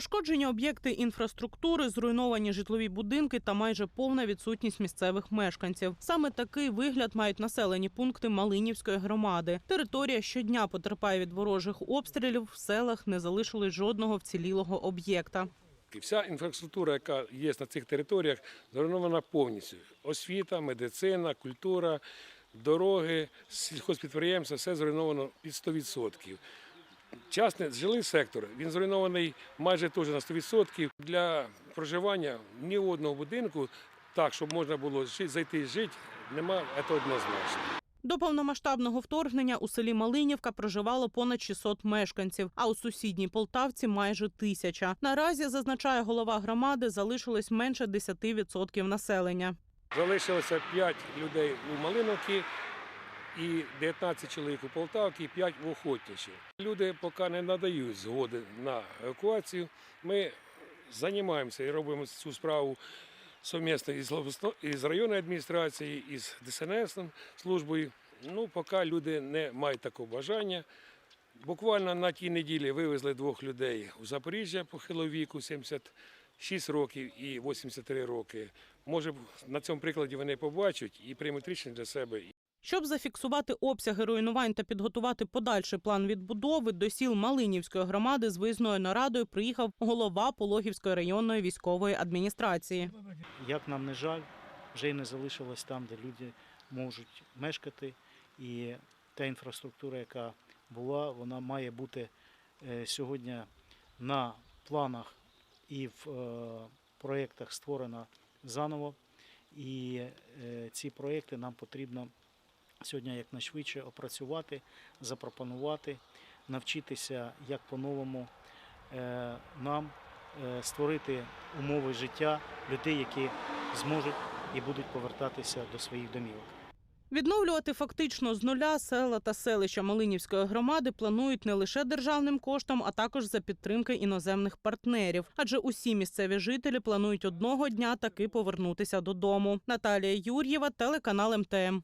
Пошкоджені об'єкти інфраструктури, зруйновані житлові будинки та майже повна відсутність місцевих мешканців. Саме такий вигляд мають населені пункти Малинівської громади. Територія щодня потерпає від ворожих обстрілів. В селах не залишилось жодного вцілілого об'єкта. Вся інфраструктура, яка є на цих територіях, зруйнована повністю. Освіта, медицина, культура, дороги, сільхозпідприємства, все зруйновано під 100%. Частний жилий сектор, він зруйнований майже теж на 100%. Для проживання ні одного будинку, так, щоб можна було зайти і жити, немає, це однозначно. До повномасштабного вторгнення у селі Малинівка проживало понад 600 мешканців, а у сусідній Полтавці майже тисяча. Наразі зазначає голова громади, залишилось менше 10% населення. Залишилося 5 людей у Малиновці і 19 чоловік у Полтавці, і 5 в Охотничі. Люди поки не надають згоди на евакуацію. Ми займаємося і робимо цю справу совмісно із, районною адміністрацією, із ДСНС службою. Ну, поки люди не мають такого бажання. Буквально на тій неділі вивезли двох людей у Запоріжжя похилого віку 76 років і 83 роки. Може, на цьому прикладі вони побачать і приймуть рішення для себе. Щоб зафіксувати обсяги руйнувань та підготувати подальший план відбудови, до сіл Малинівської громади з виїзною нарадою приїхав голова Пологівської районної військової адміністрації. Як нам не жаль, вже й не залишилось там, де люди можуть мешкати. І та інфраструктура, яка була, вона має бути е, сьогодні на планах і в е, проєктах створена заново. І е, ці проєкти нам потрібно сьогодні якнайшвидше опрацювати, запропонувати, навчитися, як по-новому е, нам е, створити умови життя людей, які зможуть і будуть повертатися до своїх домівок. Відновлювати фактично з нуля села та селища Малинівської громади планують не лише державним коштом, а також за підтримки іноземних партнерів. Адже усі місцеві жителі планують одного дня таки повернутися додому. Наталія Юр'єва, телеканал МТМ.